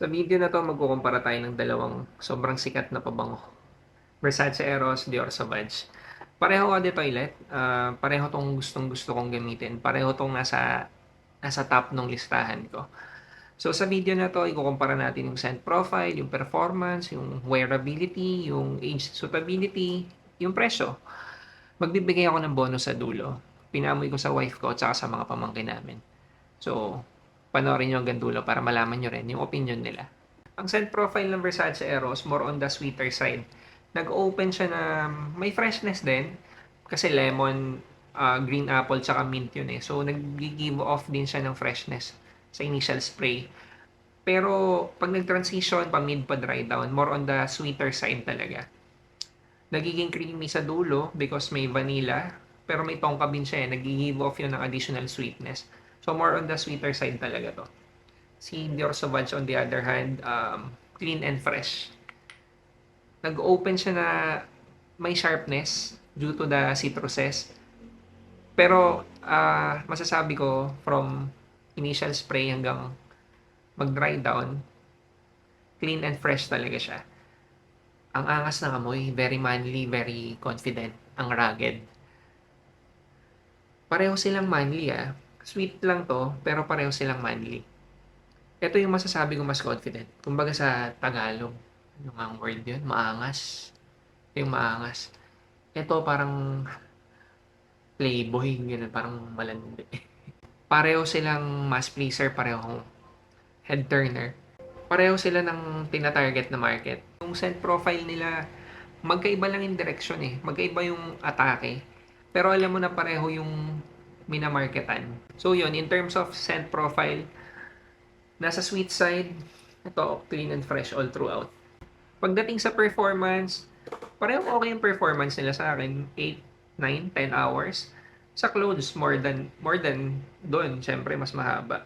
Sa video na to, magkukumpara tayo ng dalawang sobrang sikat na pabango. Versace Eros, Dior Sauvage. Pareho ka de toilet. ah, pareho tong gustong gusto kong gamitin. Pareho tong nasa, nasa top ng listahan ko. So sa video na to, ikukumpara natin yung scent profile, yung performance, yung wearability, yung age suitability, yung presyo. Magbibigay ako ng bonus sa dulo. Pinamoy ko sa wife ko at sa mga pamangkin namin. So, panoorin nyo hanggang dulo para malaman nyo rin yung opinion nila. Ang scent profile ng Versace Eros, more on the sweeter side. Nag-open siya na may freshness din. Kasi lemon, ah, green apple, tsaka mint yun eh. So, nag-give off din siya ng freshness sa initial spray. Pero, pag nag-transition, pa mid pa dry down, more on the sweeter side talaga. Nagiging creamy sa dulo because may vanilla, pero may tongka din siya eh. Nag-give off yun ng additional sweetness. So, more on the sweeter side talaga to. Si Dior Sauvage on the other hand, um, clean and fresh. Nag-open siya na may sharpness due to the citruses. Pero, ah, masasabi ko, from initial spray hanggang mag-dry down, clean and fresh talaga siya. Ang angas ng amoy, very manly, very confident, ang rugged. Pareho silang manly ah. Sweet lang to, pero pareho silang manly. Ito yung masasabi ko mas confident. Kumbaga sa Tagalog, ano nga word yun? Maangas. Ito yung maangas. Ito parang playboy, ganun, parang malandi. Pareho silang mass pleaser, pareho head turner. Pareho sila ng tina-target na market. Yung scent profile nila, magkaiba lang yung direction eh. Magkaiba yung atake. Pero alam mo na pareho yung minamarketan. So yun, in terms of scent profile, nasa sweet side, ito, clean and fresh all throughout. Pagdating sa performance, pareho okay yung performance nila sa akin. 8, 9, 10 hours. Sa clothes, more than, more than doon. Siyempre, mas mahaba.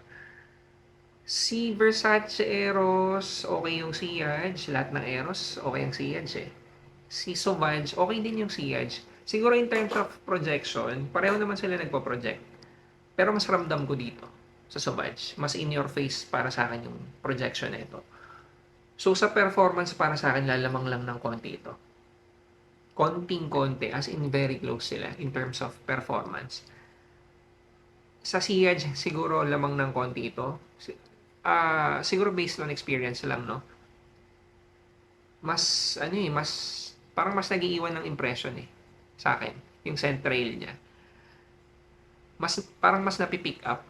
Si Versace Eros, okay yung Siage. Lahat ng Eros, okay yung Siage eh. Si Sauvage, okay din yung Siage. Siguro in terms of projection, pareho naman sila nagpo-project. Pero mas ramdam ko dito sa Sauvage. Mas in your face para sa akin yung projection nito. So sa performance para sa akin lalamang lang ng konti ito. Konting-konti as in very close sila in terms of performance. Sa Siege siguro lamang ng konti ito. Ah, siguro based on experience lang no. Mas ano eh, mas parang mas nagiiwan ng impression eh sa akin yung scent trail niya. Mas parang mas napipick up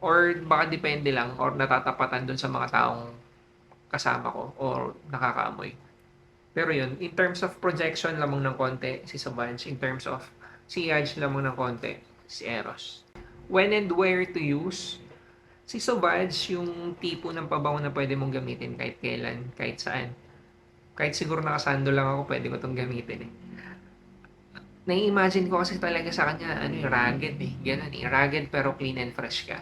or baka depende lang or natatapatan dun sa mga taong kasama ko or nakakaamoy. Pero yun, in terms of projection lamang ng konti si Sauvage, in terms of sillage lamang ng konti si Eros. When and where to use, si Sauvage yung tipo ng pabango na pwede mong gamitin kahit kailan, kahit saan. Kahit siguro nakasando lang ako, pwede ko itong gamitin eh. Nai-imagine ko kasi talaga sa kanya, ano yung rugged eh. Ganun eh. Rugged pero clean and fresh ka.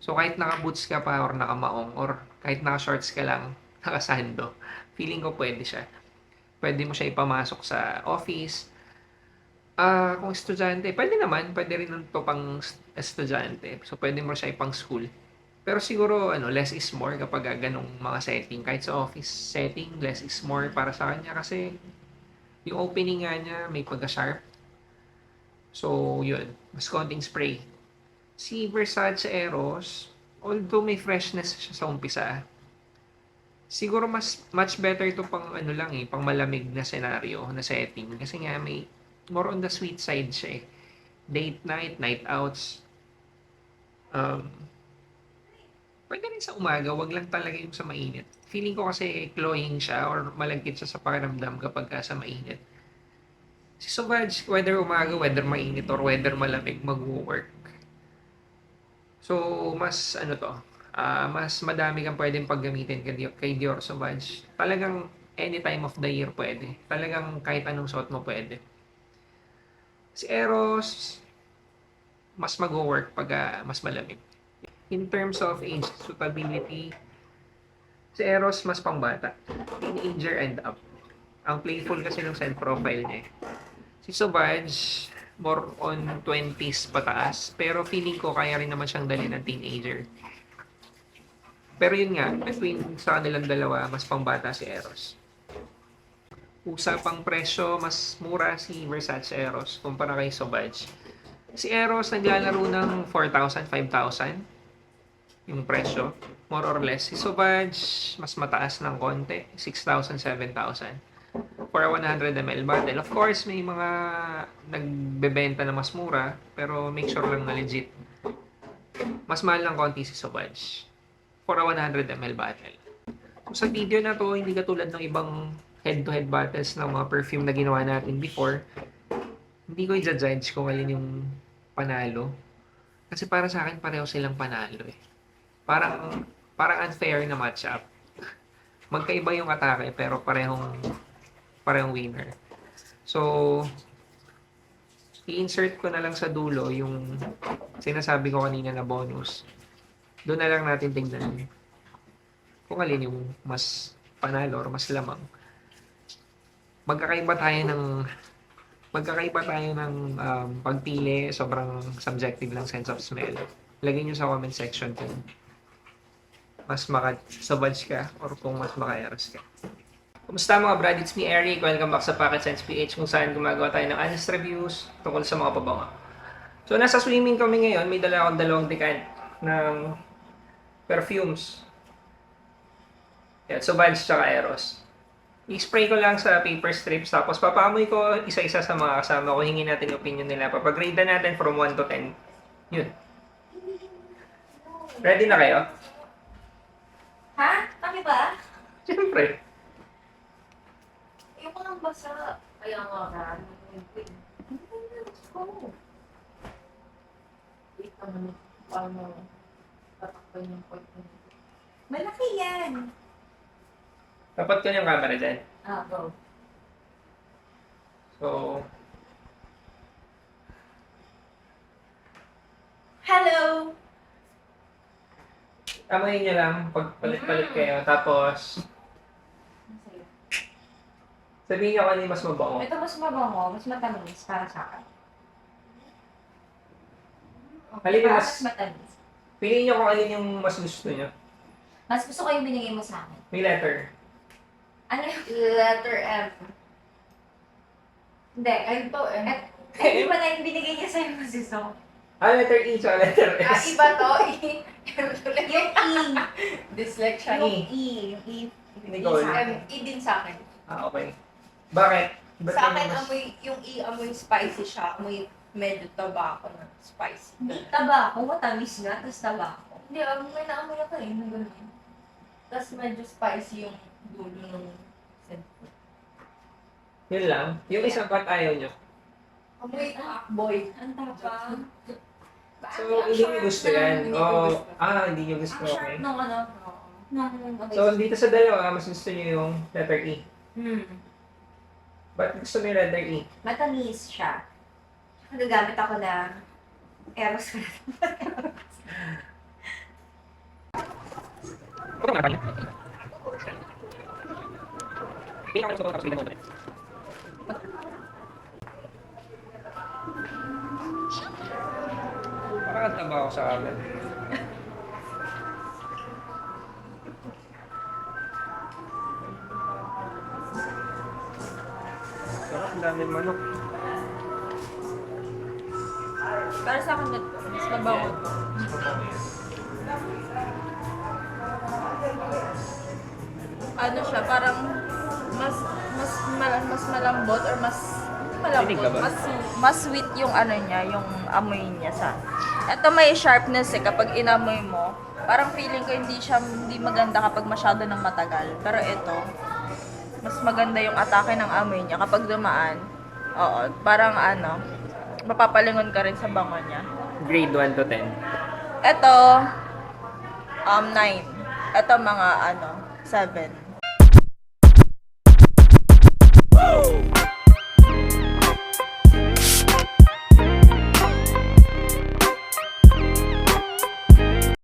So kahit naka-boots ka pa or naka-maong or kahit naka-shorts ka lang, nakasando, feeling ko pwede siya. Pwede mo siya ipamasok sa office. Ah, kung estudyante, pwede naman, pwede rin ito pang estudyante. So pwede mo siya ipang school. Pero siguro ano, less is more kapag ganong mga setting. Kahit sa office setting, less is more para sa kanya kasi yung opening nga niya may pagka-sharp. So, yun. Mas konting spray. Si Versace Eros, although may freshness siya sa umpisa, siguro mas much better to pang ano lang eh, pang malamig na scenario, na setting. Kasi nga may more on the sweet side siya eh. Date night, night outs. Um, pwede rin sa umaga, wag lang talaga yung sa mainit. Feeling ko kasi cloying siya or malagkit siya sa pakiramdam kapag ka sa mainit. Si Sauvage, whether umaga, whether mainit or whether malamig, mag-work. So, mas ano to, ah mas madami kang pwedeng paggamitin kay kay Dior Sauvage. Talagang any time of the year pwede. Talagang kahit anong suot mo pwede. Si Eros, mas mag-work pag ah, mas malamig. In terms of age suitability, si Eros mas pangbata. Teenager and up. Ang playful kasi ng scent profile niya. eh. Si Sauvage, more on 20s pataas. Pero feeling ko kaya rin naman siyang dali ng teenager. Pero yun nga, between sa kanilang dalawa, mas pambata si Eros. Usapang presyo, mas mura si Versace Eros kumpara kay Sauvage. Si Eros naglalaro ng 4,000, 5,000 yung presyo, more or less. Si Sauvage, mas mataas ng konti, 6,000, 7,000 for a 100 ml bottle. Of course, may mga nagbebenta na mas mura, pero make sure lang na legit. Mas mahal ng konti si Sauvage for a 100 ml bottle. So, sa video na to, hindi katulad ng ibang head-to-head bottles ng mga perfume na ginawa natin before. Hindi ko i-judge kung alin yung panalo. Kasi para sa akin, pareho silang panalo eh. Parang, parang unfair na matchup. Magkaiba yung atake, pero parehong parehong winner. So, i-insert ko na lang sa dulo yung sinasabi ko kanina na bonus. Doon na lang natin tingnan kung alin yung mas panalo or mas lamang. Magkakaiba tayo ng magkakaiba tayo ng um, pagpili, sobrang subjective lang sense of smell. Lagay nyo sa comment section kung mas maka-savage ka or kung mas maka-eros ka. Kumusta mga brad? It's me, Eric. Welcome back sa Pocket Sense PH kung saan gumagawa tayo ng honest reviews tungkol sa mga pabango. So, nasa swimming kami ngayon. May dala akong dalawang decan ng perfumes. Yan, Sauvage tsaka Eros. I-spray ko lang sa paper strips tapos papaamoy ko isa-isa sa mga kasama ko. Hingin natin yung opinion nila. Papagrade na natin from 1 to 10. Yun. Ready na kayo? Ha? Kami ba? Siyempre. Walang basa. Kaya nga na. Oh. Wait naman. Paano tatakpan yung point mo. Malaki yan. Tapat ko yung camera dyan. Ah, go. So, Hello! amoy nyo lang pag palit-palit kayo. Tapos. Sabihin ano yung mas mabango. Ito mas mabango, mas matamis para sa akin. Halika, Para mas- mas matamis. Piliin nyo kung alin yung mas gusto nyo. Mas gusto ko yung binigay mo sa akin. May letter. Ano yung letter M? Hindi, ito M. Eh, eh, iba na yung binigay niya sa'yo mas gusto ko. Ah, letter E tsaka letter S. Ah, iba to. I- Yung E. Dyslexia. Yung E. Yung E. Nicole. sa akin. Um, I din sa akin. Ah, okay. Bakit? Ba't Sa akin, mas- amoy, yung I, amoy spicy siya. Amoy medyo tabako na spicy. Hindi, tabako. Matamis nga, tapos tabako. Hindi, amoy na amoy ako eh. na ganun. Tapos medyo spicy yung dulo ng scent. Yun lang. Yung isang ba't ayaw nyo? Amoy boy. Ang tapang. So, hindi nyo gusto yan. O, ah, hindi nyo gusto. Ang sharp Okay. nung ano. Nung So, dito sa dalawa, mas gusto nyo yung letter E. Hmm. Ba't gusto nyo yung letter E? Matamis siya. Nagagamit ako ng Eros Ito nga pala. Pili tapos mo Parang taba ako sa amin. Ang daming manok. Para sa akin, mas mabango to. Ano siya, parang mas mas mal- mas malambot or mas malambot, mas mas sweet yung ano niya, yung amoy niya sa. Ito may sharpness eh kapag inamoy mo. Parang feeling ko hindi siya hindi maganda kapag masyado ng matagal. Pero ito, mas maganda yung atake ng amoy niya kapag dumaan. Oo, parang ano, mapapalingon ka rin sa bango niya. Grade 1 to 10. Ito, um, 9. Ito mga ano, 7.